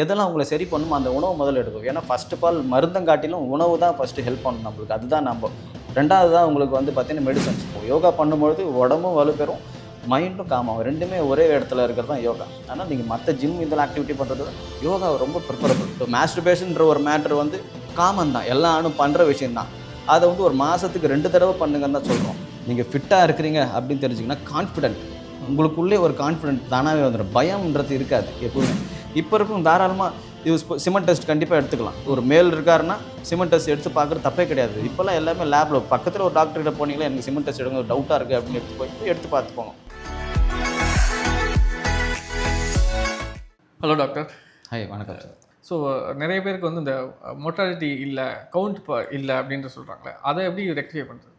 எதெல்லாம் அவங்கள சரி பண்ணுமோ அந்த உணவு முதல்ல எடுக்கும். ஏன்னா ஃபஸ்ட் ஆஃப் ஆல் மருந்தங்காட்டிலும் உணவு தான் ஃபஸ்ட்டு ஹெல்ப் பண்ணணும் நம்மளுக்கு. அதுதான் நம்ம. ரெண்டாவது தான் உங்களுக்கு வந்து பார்த்தீங்கன்னா மெடிசன்ஸ் யோகா பண்ணும்பொழுது உடம்பும் வலுப்பெறும் மைண்டும் காமாகும் ரெண்டுமே ஒரே இடத்துல இருக்கிறது தான் யோகா. ஆனால் நீங்கள் மற்ற ஜிம் இதெல்லாம் ஆக்டிவிட்டி பண்ணுறது யோகா ரொம்ப ப்ரிஃபரபிள் இப்போ மாஸ்டர்பேஷன்ற ஒரு மேட்ரு வந்து காமன் தான். எல்லா ஆணும் பண்ணுற விஷயம்தான். அதை வந்து ஒரு மாதத்துக்கு ரெண்டு தடவை பண்ணுங்கன்னு தான் சொல்கிறோம் நீங்கள் ஃபிட்டாக இருக்கிறீங்க அப்படின்னு தெரிஞ்சிங்கன்னா கான்ஃபிடென்ட் உங்களுக்குள்ளே ஒரு கான்ஃபிடென்ட் தானாகவே வந்துடும் பயம்ன்றது இருக்காது எப்பவுமே. இப்போ இருக்கும் தாராளமாக இது சிமெண்ட் டெஸ்ட் கண்டிப்பாக எடுத்துக்கலாம். ஒரு மேல் இருக்காருன்னா சிமெண்ட் டெஸ்ட் எடுத்து பார்க்குறது தப்பே கிடையாது. இப்போல்லாம் எல்லாமே லேபில் பக்கத்தில் ஒரு டாக்டர் கிட்ட போனீங்களா எனக்கு சிமெண்ட் டெஸ்ட் எடுங்க டவுட்டாக இருக்குது அப்படின்னு எடுத்து போய் எடுத்து பார்த்துக்கோங்க ஹலோ டாக்டர் ஹாய் வணக்கம் சார் ஸோ நிறைய பேருக்கு வந்து இந்த மொட்டாலிட்டி இல்லை கவுண்ட் இல்லை அப்படின்ட்டு சொல்கிறாங்களே அதை எப்படி ரெக்டிஃபை பண்ணுறது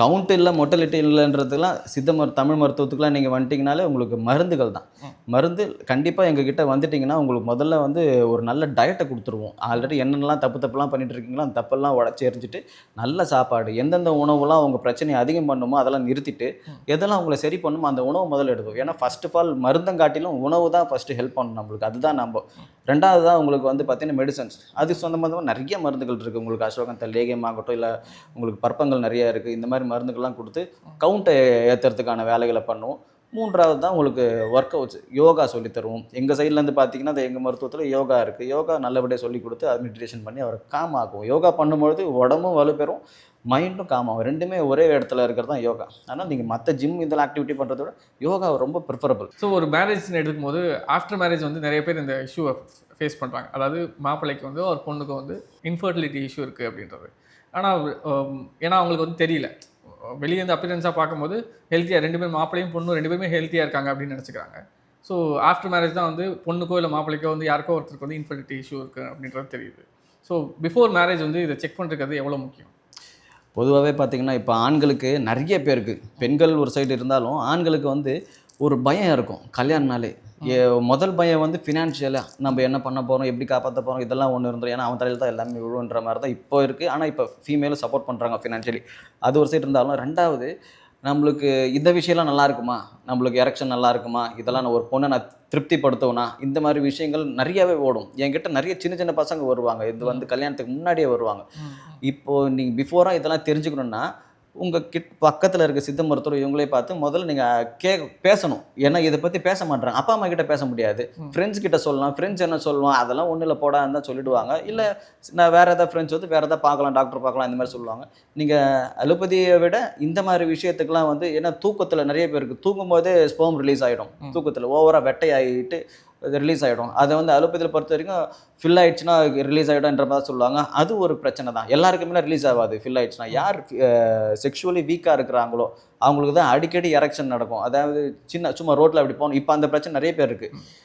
கவுண்ட் இல்லை மொட்டலிட்டி இல்லைன்றதுலாம் சித்த மரு தமிழ் மருத்துவத்துக்குலாம் நீங்கள் வந்துட்டிங்கனாலே உங்களுக்கு மருந்துகள் தான். மருந்து கண்டிப்பாக எங்ககிட்ட வந்துட்டிங்கன்னா உங்களுக்கு முதல்ல வந்து ஒரு நல்ல டயட்டை கொடுத்துருவோம். ஆல்ரெடி என்னென்னலாம் தப்பு தப்புலாம் பண்ணிட்டு இருக்கீங்களோ அந்த தப்பெல்லாம் உடச்சி எரிஞ்சிட்டு நல்ல சாப்பாடு எந்தெந்த உணவுலாம் அவங்க பிரச்சனையை அதிகம் பண்ணுமோ அதெல்லாம் நிறுத்திட்டு எதெல்லாம் அவங்கள சரி பண்ணுமோ அந்த உணவு முதல்ல எடுக்கும் ஏன்னா ஃபஸ்ட் ஆஃப் ஆல் மருந்தங்காட்டிலும் உணவு தான் ஃபஸ்ட்டு ஹெல்ப் பண்ணணும் நம்மளுக்கு. அதுதான் நம்ம. ரெண்டாவது தான் உங்களுக்கு வந்து பார்த்தீங்கன்னா மெடிசன்ஸ் அது சொந்தமாக நிறைய மருந்துகள் இருக்குது உங்களுக்கு அசோகம் லேகியம் ஆகட்டும் இல்லை உங்களுக்கு பற்பங்கள் நிறையா இருக்குது இந்த மாதிரி மருந்துகள்லாம் கொடுத்து கவுண்ட்டை ஏற்றுறதுக்கான வேலைகளை பண்ணுவோம். மூன்றாவது தான் உங்களுக்கு ஒர்க் அவுட்ஸ் யோகா சொல்லித் தருவோம். எங்கள் சைட்லேருந்து பார்த்தீங்கன்னா அது எங்கள் மருத்துவத்தில் யோகா இருக்குது யோகா நல்லபடியாக சொல்லி கொடுத்து அது மெடிடேஷன் பண்ணி அவரை காம் ஆக்குவோம். யோகா பண்ணும்பொழுது உடம்பும் வலுப்பெறும் மைண்டும் காம் ஆகும். ரெண்டுமே ஒரே இடத்துல இருக்கிறது தான் யோகா. ஆனால் நீங்கள் மற்ற ஜிம் இதெல்லாம் ஆக்டிவிட்டி பண்ணுறத விட யோகா ரொம்ப ப்ரிஃபரபிள் ஸோ ஒரு மேரேஜ்னு எடுக்கும் போது ஆஃப்டர் மேரேஜ் வந்து நிறைய பேர் இந்த இஷ்யூவை ஃபேஸ் பண்ணுறாங்க அதாவது மாப்பிள்ளைக்கு வந்து ஒரு பொண்ணுக்கு வந்து இன்ஃபர்டிலிட்டி இஷ்யூ இருக்குது அப்படின்றது. ஆனால் ஏன்னா அவங்களுக்கு வந்து தெரியல. வெளியே இருந்து அப்பியரன்ஸாக பார்க்கும்போது ஹெல்த்தியாக ரெண்டு பேரும் மாப்பிள்ளையும் பொண்ணும் ரெண்டு பேருமே ஹெல்த்தியாக இருக்காங்க அப்படின்னு நினச்சிக்கிறாங்க. ஸோ ஆஃப்டர் மேரேஜ் தான் வந்து பொண்ணுக்கோ இல்லை மாப்பிள்ளைக்கோ வந்து யாருக்கோ ஒருத்தருக்கு வந்து இன்ஃபர்டிலிட்டி இஷ்யூ இருக்குது அப்படின்றது தெரியுது. ஸோ பிஃபோர் மேரேஜ் வந்து இதை செக் பண்ணுறது எவ்வளோ முக்கியம்? பொதுவாகவே பார்த்தீங்கன்னா இப்போ ஆண்களுக்கு நிறைய பேருக்கு பெண்கள் ஒரு சைடு இருந்தாலும் ஆண்களுக்கு வந்து ஒரு பயம் இருக்கும். கல்யாணம்னாலே முதல் பயம் வந்து ஃபினான்ஷியலாக நம்ம என்ன பண்ண போகிறோம் எப்படி காப்பாற்ற போகிறோம் இதெல்லாம் ஒன்று இருந்தோம் ஏன்னா அவன் தலையில் தான் எல்லாமே விழுவுன்ற மாதிரி தான் இப்போ இருக்குது ஆனால் இப்போ ஃபீமேலும் சப்போர்ட் பண்ணுறாங்க ஃபினான்ஷியலி அது ஒரு சைடு இருந்தாலும் ரெண்டாவது நம்மளுக்கு இந்த விஷயம்லாம் நல்லா இருக்குமா? நம்மளுக்கு எரெக்ஷன் நல்லா இருக்குமா? இதெல்லாம் நான் ஒரு பொண்ணை நான் திருப்திப்படுத்தவுனா? இந்த மாதிரி விஷயங்கள் நிறையவே ஓடும். என்கிட்ட நிறைய சின்ன சின்ன பசங்க வருவாங்க. இது வந்து கல்யாணத்துக்கு முன்னாடியே வருவாங்க. இப்போ நீங்கள் பிஃபோராக இதெல்லாம் தெரிஞ்சுக்கணுன்னா உங்கள் கிட் பக்கத்தில் இருக்க சித்த மருத்துவர் இவங்களே பார்த்து முதல்ல நீங்கள் கே பேசணும். ஏன்னா இதை பற்றி பேச மாட்டாங்க அப்பா அம்மா கிட்ட பேச முடியாது. ஃப்ரெண்ட்ஸ் கிட்ட சொல்லலாம். ஃப்ரெண்ட்ஸ் என்ன சொல்லுவான் அதெல்லாம் ஒன்றும் இல்லை போடா இருந்தால் சொல்லிடுவாங்க. இல்லை நான் வேறு ஏதாவது ஃப்ரெண்ட்ஸ் வந்து வேறு ஏதாவது பார்க்கலாம் டாக்டர் பார்க்கலாம் இந்த மாதிரி சொல்லுவாங்க. நீங்கள் அலோபதியை விட இந்த மாதிரி விஷயத்துக்கெல்லாம் வந்து ஏன்னா தூக்கத்தில் நிறைய பேருக்கு தூங்கும் போதே ஸ்போம் ரிலீஸ் ஆகிடும் தூக்கத்தில் ஓவராக வெட்டை ஆகிட்டு ரிலீஸ் ஆகிடும் அதை வந்து அலோபதியில் பொறுத்த வரைக்கும் ஃபில் ஆயிடுச்சுன்னா ரிலீஸ் ஆகிடும்ன்ற மாதிரி சொல்லுவாங்க. அது ஒரு பிரச்சனை தான். எல்லாருக்குமே ரிலீஸ் ஆகாது ஃபில் ஆயிடுச்சுன்னா. யார் செக்ஷுவலி வீக்காக இருக்கிறாங்களோ அவங்களுக்கு தான் அடிக்கடி எரெக்ஷன் நடக்கும். அதாவது சின்ன சும்மா ரோட்டில் அப்படி போகணும். இப்போ அந்த பிரச்சனை நிறைய பேர் இருக்குது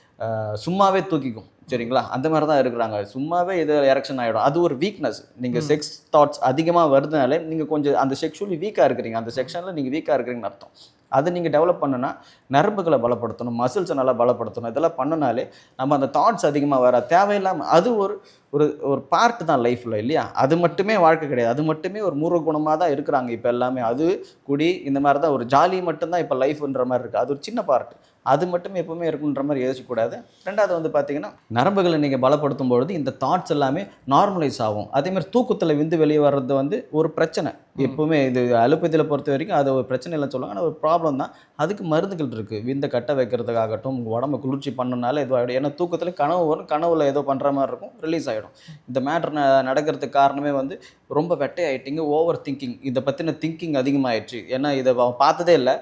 சும்மாவே தூக்கிக்கும். சரிங்களா? அந்த மாதிரி தான் இருக்கிறாங்க. சும்மாவே இது எரெக்ஷன் ஆகிடும் அது ஒரு வீக்னஸ் நீங்கள் செக்ஸ் தாட்ஸ் அதிகமாக வருதுனாலே நீங்கள் கொஞ்சம் அந்த செக்ஷுவலி வீக்காக இருக்கிறீங்க. அந்த செக்ஷனில் நீங்கள் வீக்காக இருக்கிறீங்கன்னு அர்த்தம். அதை நீங்கள் டெவலப் பண்ணுன்னா நரம்புகளை பலப்படுத்தணும் மசில்ஸை நல்லா பலப்படுத்தணும். இதெல்லாம் பண்ணுனாலே நம்ம அந்த தாட்ஸ் அதிகமாக வர தேவையில்லாமல் அது ஒரு ஒரு ஒரு பார்ட் தான் லைஃப்பில் இல்லையா? அது மட்டுமே வாழ்க்கை கிடையாது. அது மட்டுமே ஒரு மூர்வ குணமாக தான் இருக்கிறாங்க இப்போ எல்லாமே. அது குடி இந்த மாதிரி தான் ஒரு ஜாலி மட்டும்தான் இப்போ லைஃப்ன்ற மாதிரி இருக்குது அது ஒரு சின்ன பார்ட் அது மட்டுமே எப்பவுமே இருக்குன்ற மாதிரி யோசிக்கக்கூடாது. ரெண்டாவது வந்து பார்த்தீங்கன்னா நரம்புகளை நீங்கள் பலப்படுத்தும் பொழுது இந்த தாட்ஸ் எல்லாமே நார்மலைஸ் ஆகும். அதே மாதிரி தூக்கத்தில் விந்து வெளியே வர்றது வந்து ஒரு பிரச்சனை. எப்பவுமே இது அலோபதியில் பொறுத்த வரைக்கும் அது ஒரு பிரச்சனை இல்லைன்னு சொல்லுவாங்க. ஆனால் ஒரு ப்ராப்ளம் தான். அதுக்கு மருந்துகள் இருக்குது விந்தை கட்ட வைக்கிறதுக்காகட்டும் உங்கள் உடம்பு குளிர்ச்சி பண்ணனால இது ஆகிடும் ஏன்னா தூக்கத்தில் கனவு வரும். கனவுல ஏதோ பண்ணுற மாதிரி இருக்கும். ரிலீஸ் ஆகிடும் இந்த மேட்ரு நடக்கிறதுக்கு காரணமே வந்து ரொம்ப வெட்டையாயிட்டீங்க. ஓவர் திங்கிங் இதை பற்றின திங்கிங் அதிகமாயிடுச்சு. ஏன்னா இதை பார்த்ததே இல்லை.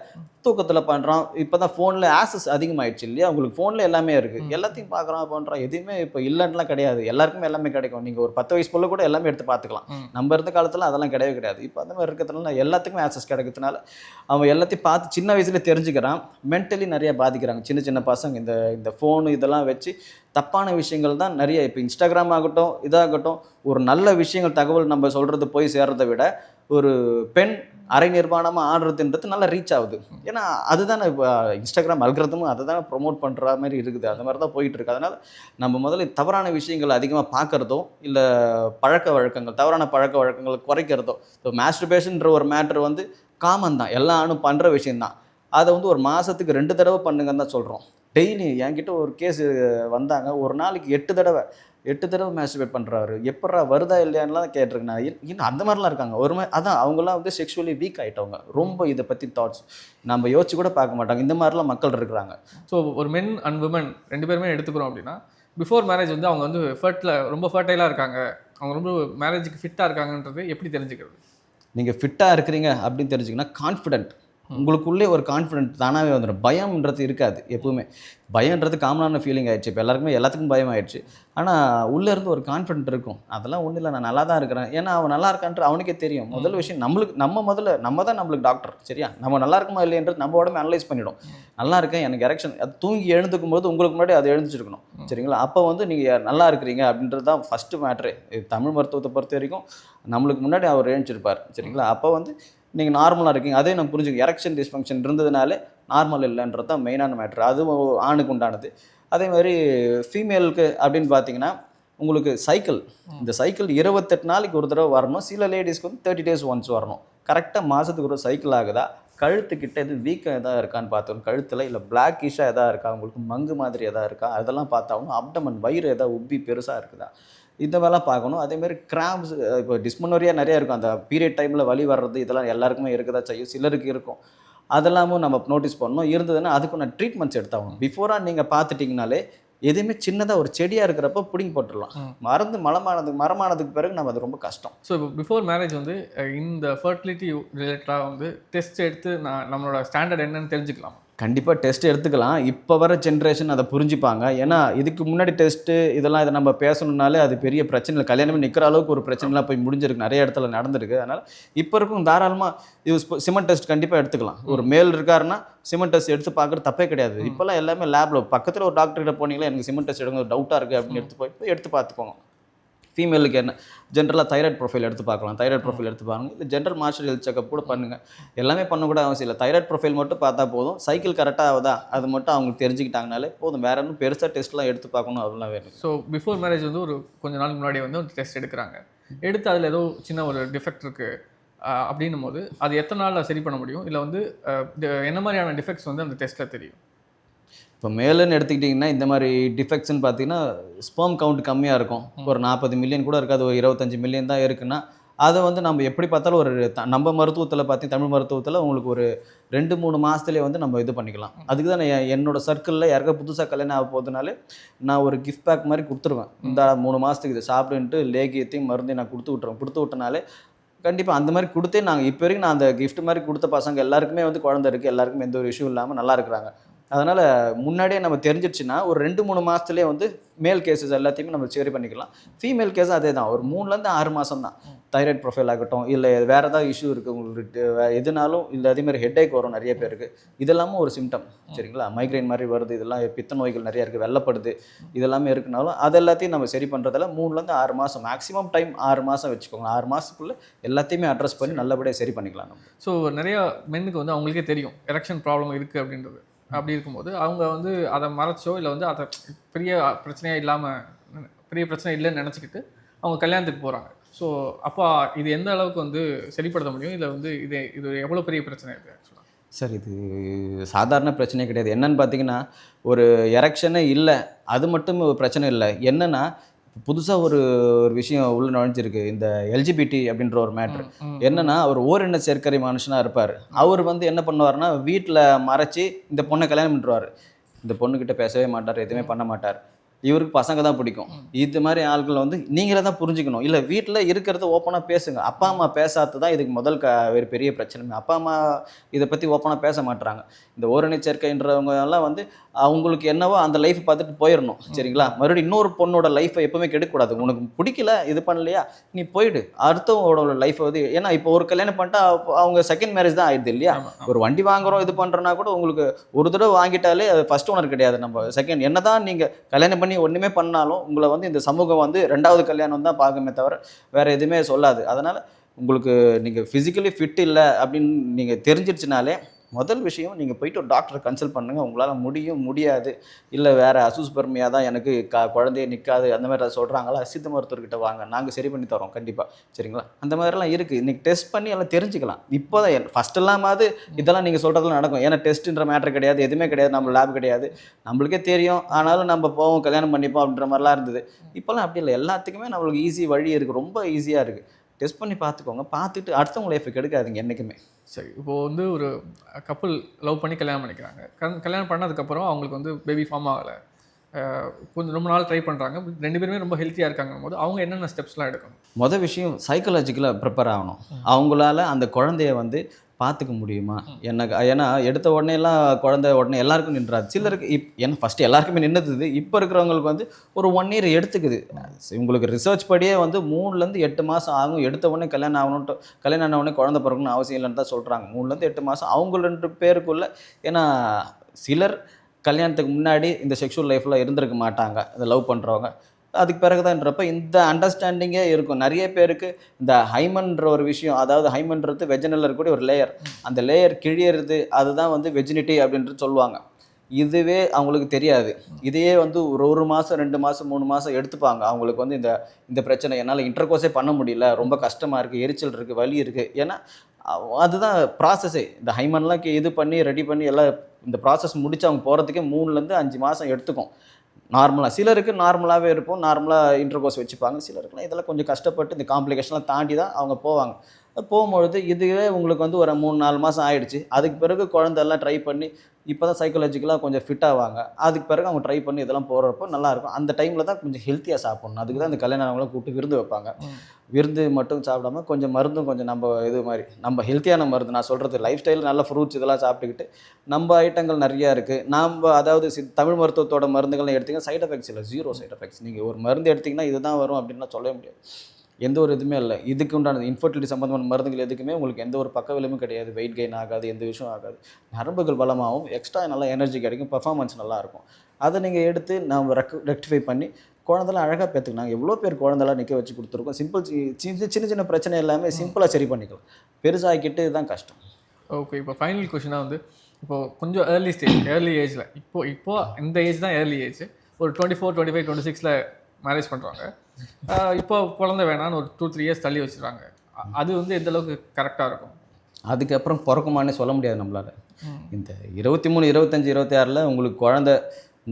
தூக்கத்தில் பண்ணுறான் இப்போ தான் ஃபோனில் ஆசஸ் அதிகமாயிடுச்சு இல்லையா? உங்களுக்கு ஃபோனில் எல்லாமே இருக்குது எல்லாத்தையும் பார்க்குறான் பண்ணுறான் எதுவுமே இப்போ இல்லைன்னுலாம் கிடையாது. எல்லாருக்குமே எல்லாமே கிடைக்கும். நீங்கள் ஒரு பத்து வயசு போல கூட எல்லாமே எடுத்து பார்த்துக்கலாம். நம்ம இருந்த காலத்தில் அதெல்லாம் கிடையவே கிடையாது. இப்போ அந்த மாதிரி இருக்கிறதுனால எல்லாத்துக்குமே ஆக்சஸ் கிடைக்கிறதுனால அவன் எல்லாத்தையும் பார்த்து சின்ன வயசுல தெரிஞ்சுக்கிறான். மென்டலி நிறைய பாதிக்கிறாங்க. சின்ன சின்ன பசங்க இந்த இந்த ஃபோனு இதெல்லாம் வச்சு தப்பான விஷயங்கள் தான் நிறைய இப்போ இன்ஸ்டாகிராம் ஆகட்டும் இதாகட்டும் ஒரு நல்ல விஷயங்கள் தகவல் நம்ம சொல்கிறது போய் சேர்றதை விட ஒரு பெண் அரை நிர்வாணமாக ஆடுறதுன்றது நல்லா ரீச் ஆகுது. ஏன்னா அதுதானே இப்போ இன்ஸ்டாகிராம் அல்கிறதும் அதை தானே ப்ரொமோட் பண்ணுற மாதிரி இருக்குது. அந்த மாதிரி தான் போயிட்டுருக்கு. அதனால் நம்ம முதல்ல தவறான விஷயங்கள் அதிகமாக பார்க்குறதோ இல்லை பழக்க வழக்கங்கள் தவறான பழக்க வழக்கங்களை குறைக்கிறதோ இப்போ மாஸ்டர்பேஷன்ற ஒரு மேட்ரு வந்து காமன் தான். எல்லா ஆணும் பண்ணுற விஷயம்தான். அதை வந்து ஒரு மாதத்துக்கு ரெண்டு தடவை பண்ணுங்கன்னு தான் சொல்கிறோம் டெய்லி என்கிட்ட ஒரு கேஸ் வந்தாங்க. ஒரு நாளைக்கு எட்டு தடவை எட்டு தடவை மேஸ்டிபேட் பண்ணுறாரு எப்பட்றா வருதா இல்லையான்லாம் கேட்டிருக்கேன். இன்னும் அந்த மாதிரிலாம் இருக்காங்க. ஒரு மாதிரி அதான் அவங்கெல்லாம் வந்து செக்ஷுவலி வீக் ஆகிட்டவங்க ரொம்ப இதை பற்றி தாட்ஸ் நம்ம யோசிச்சு கூட பார்க்க மாட்டாங்க. இந்த மாதிரிலாம் மக்கள் இருக்கிறாங்க. ஸோ ஒரு மென் அண்ட் உமன் ரெண்டு பேருமே எடுத்துக்கிறோம் அப்படின்னா பிஃபோர் மேரேஜ் வந்து அவங்க வந்து ஃபர்ட்டில் ரொம்ப ஃபர்டைலாக இருக்காங்க. அவங்க ரொம்ப மேரேஜுக்கு ஃபிட்டாக இருக்காங்கன்றது எப்படி தெரிஞ்சுக்கிறது? நீங்கள் ஃபிட்டாக இருக்கிறீங்க அப்படின்னு தெரிஞ்சுங்கன்னா கான்ஃபிடென்ட் உங்களுக்குள்ளே ஒரு கான்ஃபிடென்ட் தானாகவே வந்துடும் பயம்ன்றது இருக்காது எப்பவுமே. பயம்ன்றது காமனான ஃபீலிங் ஆயிடுச்சு. இப்போ எல்லாருக்குமே எல்லாத்துக்கும் பயம் ஆயிடுச்சு. ஆனால் உள்ளே இருந்து ஒரு கான்ஃபிடென்ட் இருக்கும். அதெல்லாம் ஒன்றும் இல்லை நான் நல்லா தான் இருக்கிறேன். ஏன்னா அவன் நல்லா இருக்கான்ட்டு அவனுக்கே தெரியும். முதல் விஷயம் நம்மளுக்கு நம்ம முதல்ல நம்ம தான் நம்மளுக்கு டாக்டர் சரியா? நம்ம நல்லா இருக்குமா இல்லைன்றது நம்ம உடம்பு அனலைஸ் பண்ணிடும். நல்லா இருக்கேன் எனக்கு எரெக்ஷன் அது தூங்கி எழுந்துக்கும் போது உங்களுக்கு முன்னாடி அது எழுந்துச்சிருக்கணும் சரிங்களா? அப்போ வந்து நீங்கள் நல்லா இருக்கிறீங்க அப்படின்றது தான் ஃபஸ்ட்டு மேட்ரு தமிழ் மருத்துவத்தை பொறுத்த வரைக்கும் நம்மளுக்கு முன்னாடி அவர் எழுந்திருப்பார் சரிங்களா? அப்போ வந்து நீங்கள் நார்மலாக இருக்கீங்க. அதே நம்ம புரிஞ்சுக்க எரெக்ஷன் டிஸ்ஃபங்க்ஷன் இருந்ததுனாலே நார்மல் இல்லைன்றது தான் மெயினான மேட்ரு அதுவும் ஆணுக்கு உண்டானது. அதே மாதிரி ஃபீமேலுக்கு அப்படின்னு பார்த்தீங்கன்னா உங்களுக்கு சைக்கிள் இந்த சைக்கிள் இருபத்தெட்டு நாளைக்கு ஒரு தடவை வரணும். சில லேடிஸ்க்கு வந்து தேர்ட்டி டேஸ் ஒன்ஸ் வரணும். கரெக்டாக மாதத்துக்கு ஒரு சைக்கிள் ஆகுதா? கழுத்துக்கிட்ட எது வீக்கம் எதாவது இருக்கான்னு பார்த்தோம் கழுத்தில் இல்லை பிளாக்கிஷாக எதாவது இருக்கா? உங்களுக்கு மங்கு மாதிரி எதாவது இருக்கா? அதெல்லாம் பார்த்தாகணும் அப்டமன் வயிறு எதாவது உப்பி பெருசாக இருக்குதா? இந்த மாதிரிலாம் பார்க்கணும் அதேமாதிரி கிராம்ஸ் இப்போ டிஸ்மனோரியா நிறைய இருக்கும். அந்த பீரியட் டைமில் வலி வர்றது இதெல்லாம் எல்லாருக்குமே இருக்குதா செய்யும். சிலருக்கு இருக்கும். அதெல்லாமும் நம்ம நோட்டீஸ் பண்ணணும். இருந்ததுன்னா அதுக்கு நான் ட்ரீட்மெண்ட்ஸ் எடுத்தாகணும் பிஃபோராக நீங்கள் பார்த்துட்டிங்கனாலே எதுவுமே சின்னதாக ஒரு செடியாக இருக்கிறப்ப பிடிங்கி போட்டுடலாம். மறந்து மலமானதுக்கு மரமானதுக்கு பிறகு நம்ம அது ரொம்ப கஷ்டம். ஸோ இப்போ பிஃபோர் மேரேஜ் வந்து இந்த ஃபர்டிலிட்டி ரிலேட்டடாக வந்து டெஸ்ட் எடுத்து நான் நம்மளோட ஸ்டாண்டர்ட் என்னன்னு தெரிஞ்சுக்கலாம். கண்டிப்பாக டெஸ்ட் எடுத்துக்கலாம். இப்போ வர ஜென்ரேஷன் அதை புரிஞ்சுப்பாங்க. ஏன்னா இதுக்கு முன்னாடி டெஸ்ட்டு இதெல்லாம் இதை நம்ம பேசணுன்னாலே அது பெரிய பிரச்சனை கல்யாணமே நிற்கிற அளவுக்கு ஒரு பிரச்சனைலாம் போய் முடிஞ்சிருக்கு. நிறைய இடத்துல நடந்திருக்கு. அதனால் இப்போ இருக்கும் தாராளமாக இது சிமெண்ட் டெஸ்ட் கண்டிப்பாக எடுத்துக்கலாம். ஒரு மேல் இருக்காருன்னா சிமெண்ட் டெஸ்ட் எடுத்து பார்க்குறது தப்பே கிடையாது. இப்போல்லாம் எல்லாமே லேபில் பக்கத்தில் ஒரு டாக்டர் கிட்ட போனீங்களா எனக்கு சிமெண்ட் டெஸ்ட் எடுங்க டவுட்டாக இருக்குது அப்படின்னு எடுத்து போய் போய் எடுத்து பார்த்துக்கோங்க. ஃபீமேலுக்கு என்ன? ஜென்ரலாக தைராய்டு ப்ரொஃபைல் எடுத்து பார்க்கலாம். தைராய்டு ப்ரொஃபைல் எடுத்து பாருங்க. இல்லை ஜென்ரல் மாஸ்டர் ஹெல்த் செக்அப் கூட பண்ணுங்கள் எல்லாமே பண்ணக்கூட அவசியம் இல்லை. தைராய்டு ப்ரொஃபைல் மட்டும் பார்த்தா போதும். சைக்கிள் கரெக்டாக ஆகுதா? அது மட்டும் அவங்க தெரிஞ்சுக்கிட்டாங்கனாலே போதும். வேற ஒன்றும் பெருசாக டெஸ்ட்லாம் எடுத்து பார்க்கணும் அதெல்லாம் வேணும் ஸோ பிஃபோர் மேரேஜ் வந்து ஒரு கொஞ்ச நாள் முன்னாடி வந்து ஒரு டெஸ்ட் எடுக்கிறாங்க. எடுத்து அதில் ஏதோ சின்ன ஒரு டிஃபெக்ட் இருக்குது அப்படின்னும் போது அது எத்தனை நாளில் சரி பண்ண முடியும்? இல்லை வந்து என்ன மாதிரியான டிஃபெக்ட்ஸ் வந்து அந்த டெஸ்ட்டில் தெரியும்? இப்போ மேலுன்னு எடுத்துக்கிட்டிங்கன்னா இந்த மாதிரி டிஃபெக்ட்ஸ்னு பார்த்தீங்கன்னா ஸ்பெர்ம் கவுண்ட் கம்மியாக இருக்கும். ஒரு நாற்பது மில்லியன் கூட இருக்காது ஒரு இருபத்தஞ்சு மில்லியன் தான் இருக்குன்னா அதை வந்து நம்ம எப்படி பார்த்தாலும் ஒரு நம்ம மருத்துவத்தில் பார்த்தீங்கன்னா தமிழ் மருத்துவத்தில் உங்களுக்கு ஒரு ரெண்டு மூணு மாதத்துலேயே வந்து நம்ம இது பண்ணிக்கலாம். அதுக்கு தான் நான் என்- என்னோட சர்க்கிளில் யாருக்கா புதுசாக கல்யாணம் ஆக போகுதுனாலே நான் ஒரு கிஃப்ட் பேக் மாதிரி கொடுத்துருவேன். இந்த மூணு மாதத்துக்கு இது சாப்பிடுன்ட்டு லேகியத்தையும் மருந்தையும் நான் கொடுத்து விட்ருவேன் கொடுத்து விட்டனாலே கண்டிப்பாக அந்த மாதிரி கொடுத்தே நாங்கள் இப்போ வரைக்கும் நான் அந்த gift மாதிரி கொடுத்த பசங்க எல்லாருக்குமே வந்து குழந்தை இருக்குது எல்லாருக்குமே எந்த ஒரு இஷ்யூ இல்லாமல் நல்லா இருக்கிறாங்க. அதனால் முன்னாடியே நம்ம தெரிஞ்சிருச்சுன்னா ஒரு ரெண்டு மூணு மாதத்துலேயே வந்து மேல் கேசஸ் எல்லாத்தையுமே நம்ம சரி பண்ணிக்கலாம். ஃபீமேல் கேஸ் அதே தான் ஒரு மூணுலேருந்து ஆறு மாதம் தான் தைராய்டு ப்ரொஃபைல் ஆகட்டும் இல்லை வேறு ஏதாவது இஷ்யூ இருக்குது உங்களுக்கு எதுனாலும் இல்லை அதே மாதிரி ஹெட்டேக் வரும் நிறைய பேருக்கு. இதெல்லாமும் ஒரு சிம்டம் சரிங்களா? மைக்ரைன் மாதிரி வருது இதெல்லாம் பித்த நோய்கள் நிறைய இருக்குது வெள்ளப்படுது இதெல்லாமே இருக்குனாலும் அது எல்லாத்தையும் நம்ம சரி பண்ணுறதால மூணுலேருந்து ஆறு மாதம் மேக்ஸிமம் டைம் ஆறு மாதம் வச்சுக்கோங்க. ஆறு மாதத்துக்குள்ளே எல்லாத்தையுமே அட்ரஸ் பண்ணி நல்லபடியாக சரி பண்ணிக்கலாம் நம்ம. ஸோ நிறைய மென்னுக்கு வந்து அவங்களுக்கே தெரியும். எரெக்ஷன் ப்ராப்ளம் இருக்குது அப்படின்றது. அப்படி இருக்கும்போது அவங்க வந்து அதை மறைச்சோ இல்லை வந்து அதை பெரிய பிரச்சனையாக இல்லாமல் பெரிய பிரச்சனை இல்லைன்னு நினச்சிக்கிட்டு அவங்க கல்யாணத்துக்கு போகிறாங்க ஸோ அப்போ இது எந்த அளவுக்கு வந்து சரிப்படுத்த முடியும்? இல்லை வந்து இது இது எவ்வளோ பெரிய பிரச்சனை இருக்குது ஆக்சுவலாக சார் இது சாதாரண பிரச்சனை கிடையாது. என்னன்னு பார்த்தீங்கன்னா ஒரு எரெக்ஷனே இல்லை. அது மட்டும் ஒரு பிரச்சனை இல்லை. என்னென்னா புதுசாக ஒரு ஒரு விஷயம் உள்ள நுழைஞ்சிருக்கு. இந்த எல்ஜிபிடி அப்படின்ற ஒரு மேட்ரு என்னன்னா அவர் ஓரின சேர்க்கரை மனுஷனாக இருப்பார். அவர் வந்து என்ன பண்ணுவார்னா வீட்டில் மறைச்சி இந்த பொண்ணை கல்யாணம் பண்ணிடுவார் இந்த பொண்ணுக்கிட்ட பேசவே மாட்டார் எதுவுமே பண்ண மாட்டார். இவருக்கு பசங்க தான் பிடிக்கும். இது மாதிரி ஆட்கள் வந்து நீங்களே தான் புரிஞ்சுக்கணும். இல்லை வீட்டில் இருக்கிறத ஓப்பனாக பேசுங்க. அப்பா அம்மா பேசாதது தான் இதுக்கு முதல் க ஒரு பெரிய பிரச்சனை. அப்பா அம்மா இதை பற்றி ஓப்பனாக பேச மாட்றாங்க. இந்த ஓரணி சேர்க்கைன்றவங்க எல்லாம் வந்து அவங்களுக்கு என்னவோ அந்த லைஃப் பார்த்துட்டு போயிடணும் சரிங்களா? மறுபடியும் இன்னொரு பொண்ணோட லைஃப்பை எப்பவுமே கெடுக்கக்கூடாது. உனக்கு பிடிக்கல இது பண்ணலையா? நீ போயிடு. அடுத்தவங்களோட லைஃப்பை வந்து ஏன்னா இப்போ ஒரு கல்யாணம் பண்ணிட்டா அவங்க செகண்ட் மேரேஜ் தான் ஆயிடுது இல்லையா? ஒரு வண்டி வாங்குறோம் இது பண்ணுறோன்னா கூட உங்களுக்கு ஒரு தடவை வாங்கிட்டாலே அது ஃபர்ஸ்ட் ஓனர் கிடையாது. நம்ம செகண்ட் என்னதான் நீங்கள் கல்யாணம் பண்ணி ஒன்றுமே பண்ணாலும் உங்களை வந்து இந்த சமூகம் வந்து ரெண்டாவது கல்யாணம் தான் பார்க்குமே தவிர வேறு எதுவுமே சொல்லாது. அதனால் உங்களுக்கு நீங்கள் ஃபிசிக்கலி ஃபிட் இல்லை அப்படின்னு நீங்கள் தெரிஞ்சிருச்சுனாலே முதல் விஷயம் நீங்கள் போயிட்டு ஒரு டாக்டரை கன்சல்ட் பண்ணுங்கள் உங்களால் முடியும் முடியாது. இல்லை வேறு அசூஸ்பர்மியா தான் எனக்கு க குழந்தைய நிற்காது அந்த மாதிரி அதை சொல்கிறாங்களா சித்த மருத்துவர்கிட்ட வாங்க. நாங்கள் சரி பண்ணி தரோம் கண்டிப்பாக சரிங்களா? அந்த மாதிரிலாம் இருக்குது இன்றைக்கி டெஸ்ட் பண்ணி எல்லாம் தெரிஞ்சுக்கலாம். இப்போ தான் ஃபஸ்ட் எல்லாமாவது இதெல்லாம் நீங்கள் சொல்கிறதெல்லாம் நடக்கும். ஏன்னா டெஸ்ட்டுன்ற மேட்ரு கிடையாது. எதுவுமே கிடையாது. நம்ம லேப் கிடையாது. நம்மளுக்கே தெரியும். ஆனாலும் நம்ம போவோம் கல்யாணம் பண்ணிப்போம் அப்படின்ற மாதிரிலாம் இருந்தது. இப்போல்லாம் அப்படி இல்லை. எல்லாத்துக்குமே நம்மளுக்கு ஈஸி வழி இருக்குது ரொம்ப ஈஸியாக இருக்குது டெஸ்ட் பண்ணி பார்த்துக்கோங்க. பார்த்துட்டு அடுத்தவங்க லைஃபை கெடுக்காதீங்க என்றைக்குமே சரி இப்போ வந்து ஒரு கப்பல் லவ் பண்ணி கல்யாணம் பண்ணிக்கிறாங்க. கல்- கல்யாணம் பண்ணதுக்கப்புறம் அவங்களுக்கு வந்து பேபி ஃபார்ம் ஆகலை. கொஞ்சம் ரொம்ப நாள் ட்ரை பண்ணுறாங்க ரெண்டு பேருமே ரொம்ப ஹெல்த்தியாக இருக்காங்க போது அவங்க என்னென்ன ஸ்டெப்ஸ்லாம் எடுக்கணும்? மொதல் விஷயம் சைக்கலாஜிக்கலாக ப்ரிப்பேர் ஆகணும். அவங்களால அந்த குழந்தைய வந்து பார்த்துக்க முடியுமா? எனக்கு ஏன்னா எடுத்த உடனே எல்லாம் குழந்தை உடனே எல்லாருக்கும் நின்றாது. சிலருக்கு இப் ஏன்னா ஃபஸ்ட்டு எல்லாருக்குமே நின்றுது இப்போ இருக்கிறவங்களுக்கு வந்து ஒரு ஒன் இயர் எடுத்துக்குது. உங்களுக்கு ரிசர்ச் படியே வந்து மூணுலேருந்து எட்டு மாதம் ஆகும். எடுத்த உடனே கல்யாணம் ஆகணுன்ட்டு கல்யாணம் ஆன உடனே குழந்தை பிறக்கணும்னு அவசியம் இல்லைன்னு தான் சொல்கிறாங்க மூணுலேருந்து எட்டு மாதம் அவங்க ரெண்டு பேருக்குள்ள ஏன்னா சிலர் கல்யாணத்துக்கு முன்னாடி இந்த செக்ஷுவல் லைஃப்பில் இருந்திருக்க மாட்டாங்க. இந்த லவ் பண்ணுறவங்க அதுக்கு பிறகுதான்றப்ப இந்த அண்டர்ஸ்டாண்டிங்கே இருக்கும். நிறைய பேருக்கு இந்த ஹைமன்ற ஒரு விஷயம் அதாவது ஹைமன்றது வெஜினல் இருக்கக்கூடிய ஒரு லேயர் அந்த லேயர் கிழியறது அதுதான் வந்து வெஜினிட்டி அப்படின்ட்டு சொல்லுவாங்க. இதுவே அவங்களுக்கு தெரியாது. இதையே வந்து ஒரு ஒரு மாதம் ரெண்டு மாதம் மூணு மாதம் எடுத்துப்பாங்க. அவங்களுக்கு வந்து இந்த இந்த பிரச்சனை என்னால் இன்டர்கோஸே பண்ண முடியல. ரொம்ப கஷ்டமாக இருக்குது எரிச்சல் இருக்குது வலி இருக்குது ஏன்னா அதுதான் ப்ராசஸே இந்த ஹைமன்லாம் இது பண்ணி ரெடி பண்ணி எல்லாம் இந்த ப்ராசஸ் முடித்து அவங்க போகிறதுக்கே மூணுலேருந்து அஞ்சு மாதம் எடுத்துக்கும். நார்மலாக சிலருக்கு நார்மலாகவே இருப்போம் நார்மலாக இன்டர்கோஸ் வச்சுப்பாங்க. சிலருக்குலாம் இதெல்லாம் கொஞ்சம் கஷ்டப்பட்டு இந்த காம்ப்ளிகேஷன்லாம் தாண்டி தான் அவங்க போவாங்க. போகும்பொழுது இதுவே உங்களுக்கு வந்து ஒரு மூணு நாலு மாதம் ஆயிடுச்சு. அதுக்கு பிறகு குழந்தெல்லாம் ட்ரை பண்ணி இப்போ தான் சைக்காலஜிக்கலாக கொஞ்சம் ஃபிட் ஆவாங்க. அதுக்கு பிறகு அவங்க ட்ரை பண்ணி இதெல்லாம் போகிறப்போ நல்லாயிருக்கும் அந்த டைமில் தான் கொஞ்சம் ஹெல்த்தியாக சாப்பிடணும். அதுக்கு தான் இந்த கல்யாணம் கூப்பிட்டு விருந்து வைப்பாங்க. விருந்து மட்டும் சாப்பிடாம கொஞ்சம் மருந்தும் கொஞ்சம் நம்ம இது மாதிரி நம்ம ஹெல்த்தியான மருந்து நான் சொல்கிறது லைஃப் ஸ்டைல் நல்ல ஃப்ரூட்ஸ் இதெல்லாம் சாப்பிட்டுக்கிட்டு நம்ம ஐட்டங்கள் நிறையா இருக்குது நம்ம அதாவது சி- தமிழ் மருத்துவத்தோட மருந்துகள்லாம் எடுத்தீங்கன்னா சைடு எஃபெக்ட்ஸ் இல்லை ஜீரோ சைடு எஃபெக்ட்ஸ் நீங்கள் ஒரு மருந்து எடுத்தீங்கன்னா இதுதான் வரும் அப்படின்லாம் சொல்லவே முடியாது. எந்த ஒரு இதுவுமே இல்லை. இதுக்கு உண்டான இன்ஃபர்டிலிட்டி சம்மந்தமான மருந்துகள் எதுக்குமே உங்களுக்கு எந்த ஒரு பக்க விளைவும் கிடையாது. வெயிட் கெயின் ஆகாது எந்த விஷயம் ஆகாது. நரம்புகள் பலமாகவும் எக்ஸ்ட்ரா நல்லா எனர்ஜி கிடைக்கும் பர்ஃபார்மன்ஸ் நல்லா இருக்கும். அதை நீங்கள் எடுத்து நம்ம ரெக் ரெக்டிஃபை பண்ணி குழந்தெல்லாம் அழகாக பேத்துக்கினாங்க எவ்வளோ பேர் குழந்தெல்லாம் நிற்க வச்சு கொடுத்துருக்கோம். சிம்பிள் சின்ன சின்ன சின்ன பிரச்சனை எல்லாமே சிம்பிளாக சரி பண்ணிக்கலாம். பெருசாகிக்கிட்டு இதுதான் கஷ்டம். ஓகே இப்போ ஃபைனல் கொஷினாக வந்து இப்போ கொஞ்சம் ஏர்லி ஸ்டேஜ் ஏர்லி ஏஜில் இப்போ இப்போ இந்த ஏஜ் தான் ஏர்லி ஏஜ் ஒரு twenty four twenty five twenty சிக்ஸில் மேரேஜ் பண்ணுறாங்க இப்போ குழந்தை வேணான்னு ஒரு டூ த்ரீ இயர்ஸ் தள்ளி வச்சுருக்காங்க. அது வந்து எந்த அளவுக்கு கரெக்டாக இருக்கும்? அதுக்கப்புறம் பிறக்குமானே சொல்ல முடியாது நம்மளால. இந்த இருபத்தி மூணு இருபத்தஞ்சி இருபத்தி ஆறில் உங்களுக்கு குழந்த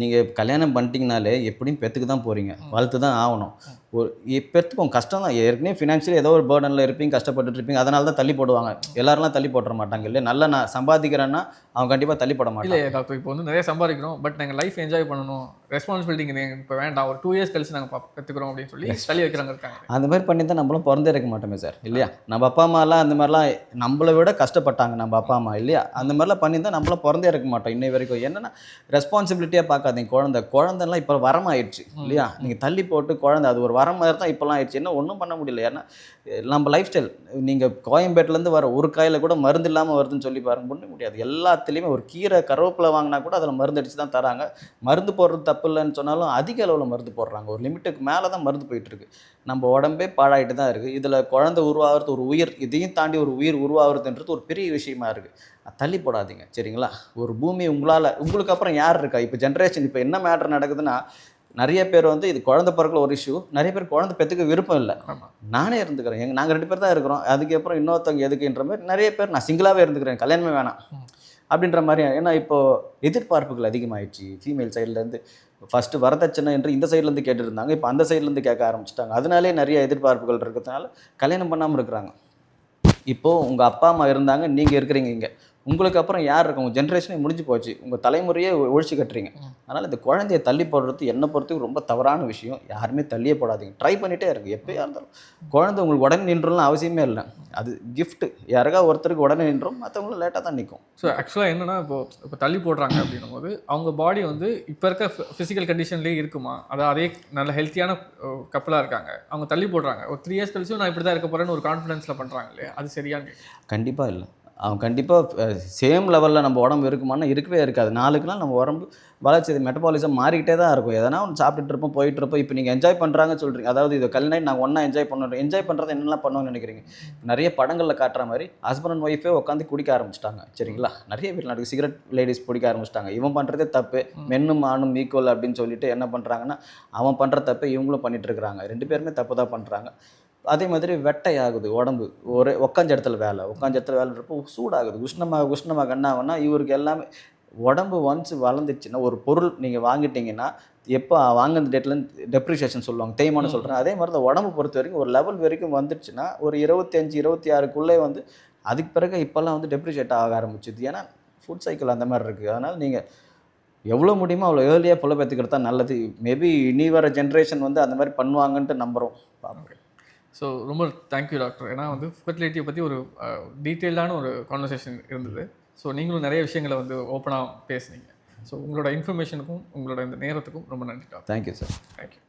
நீங்கள் கல்யாணம் பண்ணிட்டீங்கனாலே எப்படியும் பெற்றுக்கு தான் போகிறீங்க வளர்த்து தான் ஆகணும். ஒரு இ- பெற்றுப்போம் கஷ்டம் தான் ஏற்கனவே ஃபினான்ஷியலி ஏதோ ஒரு பேர்டனில் இருப்பீங்க கஷ்டப்பட்டுட்டு இருப்பீங்க அதனால தான் தள்ளி போடுவாங்க. எல்லாரெல்லாம் தள்ளி போட்டுற மாட்டாங்க இல்லையா? நல்லா நான் சம்பாதிக்கிறேன்னா அவன் கண்டிப்பாக தள்ளி போட மாட்டான் இல்லை டாக்டர் இப்போ வந்து நிறைய சம்பாதிக்கிறோம் பட் நாங்கள் லைஃப் என்ஜாய் பண்ணணும். ரெஸ்பான்சிபிலிட்டி இப்போ வேண்டாம். ஒரு டூ இயர்ஸ் கழிச்சு நாங்கள் கற்றுக்குறோம் அப்படின்னு சொல்லி தள்ளி வைக்கிறாங்க இருக்காங்க. அந்த மாதிரி பண்ணி தான் நம்மளும் பிறந்தே இருக்க மாட்டோமே சார் இல்லையா? நம்ம அப்பா அம்மாலாம் அந்த மாதிரிலாம் நம்மளை விட கஷ்டப்பட்டாங்க நம்ம அப்பா அம்மா இல்லையா? அந்த மாதிரிலாம் பண்ணி தான் நம்மளும் பிறந்தே இருக்க மாட்டோம் இன்னை வரைக்கும். என்னன்னா ரெஸ்பான்சிபிலிட்டியாக பார்க்காதீங்க குழந்தை. குழந்தைலாம் இப்போ வரமாயிடுச்சு இல்லையா? நீங்கள் தள்ளி போட்டு குழந்தை அது ஒரு வர மாதிரி தான் இப்போலாம் ஆயிடுச்சு. என்ன ஒன்றும் பண்ண முடியல. ஏன்னா நம்ம லைஃப் ஸ்டைல் நீங்கள் கோயம்பேட்டிலேருந்து வர ஒரு காயில் கூட மருந்து இல்லாமல் வருதுன்னு சொல்லி பாருங்க பண்ண முடியாது. எல்லாத்துலேயுமே ஒரு கீரை கருவேப்பிலை வாங்கினா கூட அதில் மருந்து அடிச்சு தான் தராங்க. மருந்து போடுறது தப்பு இல்லைன்னு சொன்னாலும் அதிக அளவில் மருந்து போடுறாங்க. ஒரு லிமிட்டுக்கு மேலே தான் மருந்து போயிட்டுருக்கு. நம்ம உடம்பே பாழாயிட்டு தான் இருக்குது இதில் குழந்தை உருவாகிறது ஒரு உயிர் இதையும் தாண்டி ஒரு உயிர் உருவாகிறதுன்றது ஒரு பெரிய விஷயமா இருக்குது தள்ளி போடாதீங்க. சரிங்களா? ஒரு பூமி உங்களால் உங்களுக்கு அப்புறம் யார் இருக்கா? இப்போ ஜென்ரேஷன் இப்போ என்ன மேட்ரு நடக்குதுன்னா நிறைய பேர் வந்து இது குழந்தை பிறகுல ஒரு இஷ்யூ நிறைய பேர் குழந்தை பெற்றுக்க விருப்பம் இல்லை. நானே இருந்துக்கிறேன். எங்க நாங்கள் ரெண்டு பேர் தான் இருக்கிறோம். அதுக்கப்புறம் இன்னொருத்தவங்க எதுக்குன்ற மாதிரி நிறைய பேர் நான் சிங்கிளாகவே இருந்துக்கிறேன். கல்யாணமே வேணாம். அப்படின்ற மாதிரி ஏன்னா இப்போ எதிர்பார்ப்புகள் அதிகமாயிடுச்சு. ஃபீமேல் சைட்லேருந்து ஃபஸ்ட்டு வரதட்சணை என்று இந்த சைட்லேருந்து கேட்டுருந்தாங்க. இப்போ அந்த சைட்லேருந்து கேட்க ஆரம்பிச்சிட்டாங்க. அதனாலே நிறைய எதிர்பார்ப்புகள் இருக்கிறதுனால கல்யாணம் பண்ணாமல் இருக்கிறாங்க. இப்போது உங்கள் அப்பா அம்மா இருந்தாங்க. நீங்கள் இருக்கிறீங்க இங்கே. உங்களுக்கு அப்புறம் யார் இருக்கு? உங்கள் ஜென்ரேஷனே முடிஞ்சு போச்சு. உங்கள் தலைமுறையே ஒழிச்சு கட்டுறீங்க. அதனால் இந்த குழந்தைய தள்ளி போடுறது என்னை பொறுத்துக்கு ரொம்ப தவறான விஷயம். யாருமே தள்ளியே போடாதீங்க. ட்ரை பண்ணிகிட்டே இருக்கு எப்போயா இருந்தாலும். குழந்தை உங்களுக்கு உடனே நின்றலாம் அவசியமே இல்லை. அது gift. யாருக்கா ஒருத்தருக்கு உடனே நின்றோம் மற்றவங்களும் லேட்டாக தான் நிற்கும் ஸோ ஆக்சுவலாக என்னன்னா இப்போ இப்போ தள்ளி போடுறாங்க அப்படின்னும் போது அவங்க பாடி வந்து இப்போ இருக்க ஃபிசிக்கல் கண்டிஷன்லேயே இருக்குமா? அதாவது அதே நல்ல ஹெல்த்தியான கப்பலாக இருக்காங்க. அவங்க தள்ளி போடுறாங்க. ஒரு த்ரீ இயர்ஸ் கழிச்சும் நான் இப்படி தான் இருக்க போகிறேன்னு ஒரு கான்ஃபிடன்ஸில் பண்ணுறாங்க இல்லையா? அது சரியான்னு. கண்டிப்பாக இல்லை. அவன் கண்டிப்பாக சேம் லெவலில் நம்ம உடம்பு இருக்குமானா இருக்கவே இருக்காது. நாளுக்கு நாள் நம்ம உடம்பு வளர்ச்சி மெட்டபாலிசம் மாறிக்கிட்டே தான் இருக்கும். எதனா ஒன்று சாப்பிட்டுட்டு இருப்போம் போயிட்டு இருப்போம். இப்போ நீங்கள் என்ஜாய் பண்ணுறாங்க சொல்கிறீங்க அதாவது இது கல்யாணம் நாங்கள் ஒன்றா என்ஜாய் பண்ணணும் என்ஜாய் பண்ணுறது என்னெல்லாம் பண்ணுவோம்னு நினைக்கிறீங்க? நிறைய படங்களில் காட்டுற மாதிரி ஹஸ்பண்ட் அண்ட் ஒய்ஃபே உட்காந்து குடிக்க ஆரம்பிச்சிட்டாங்க. சரிங்களா? நிறைய பேர் நடக்குது. சிகரெட் லேடிஸ் பிடிக்க ஆரம்பிச்சிட்டாங்க. இவன் பண்ணுறதே தப்பு. மென்னும் ஆணும் ஈக்குவல் அப்படின்னு சொல்லிட்டு என்ன பண்ணுறாங்கன்னா அவன் பண்ணுற தப்பை இவங்களும் பண்ணிட்டு இருக்கிறாங்க. ரெண்டு பேருமே தப்பு தான் பண்ணுறாங்க அதே மாதிரி வெட்டை ஆகுது உடம்பு. ஒரு உட்காந்த இடத்துல வேலை. உட்காந்த இடத்துல வேலைன்றப்போ சூடாகுது. உஷ்ணமாக உஷ்ணமாக என்ன ஆகும்னா இவருக்கு எல்லாமே உடம்பு ஒன்ஸ் வளர்ந்துச்சுன்னா ஒரு பொருள் நீங்கள் வாங்கிட்டீங்கன்னா எப்போ வாங்கின டேட்லேருந்து டெப்ரிஷியேஷன் சொல்லுவாங்க தேய்மானம் சொல்கிறேன் அதே மாதிரி தான் உடம்பு பொறுத்த வரைக்கும் ஒரு லெவல் வரைக்கும் வந்துடுச்சுன்னா ஒரு இருபத்தஞ்சு இருபத்தி ஆறுக்குள்ளே வந்து அதுக்கு பிறகு இப்போல்லாம் வந்து டெப்ரிஷியேட் ஆக ஆரம்பிச்சுது. ஏன்னா ஃபுட் சைக்கிள் அந்த மாதிரி இருக்குது அதனால் நீங்கள் எவ்வளோ முடியுமோ அவ்வளோ ஏர்லியாக புள்ள பெற்றுக்கிறது தான் நல்லது. மேபி இனி வர ஜென்ரேஷன் வந்து அந்த மாதிரி பண்ணுவாங்கன்ட்டு நம்புகிறோம் ஸோ ரொம்ப தேங்க்யூ டாக்டர் ஏன்னா வந்து ஃபர்டிலிட்டியை பற்றி ஒரு டீட்டெயில்டான ஒரு கான்வர்சேஷன் இருந்தது. ஸோ நீங்களும் நிறைய விஷயங்களை வந்து ஓப்பனாக பேசுனீங்க. ஸோ உங்களோட இன்ஃபர்மேஷனுக்கும் உங்களோட இந்த நேரத்துக்கும் ரொம்ப நன்றி டாக்டர் தேங்க்யூ சார் தேங்க்யூ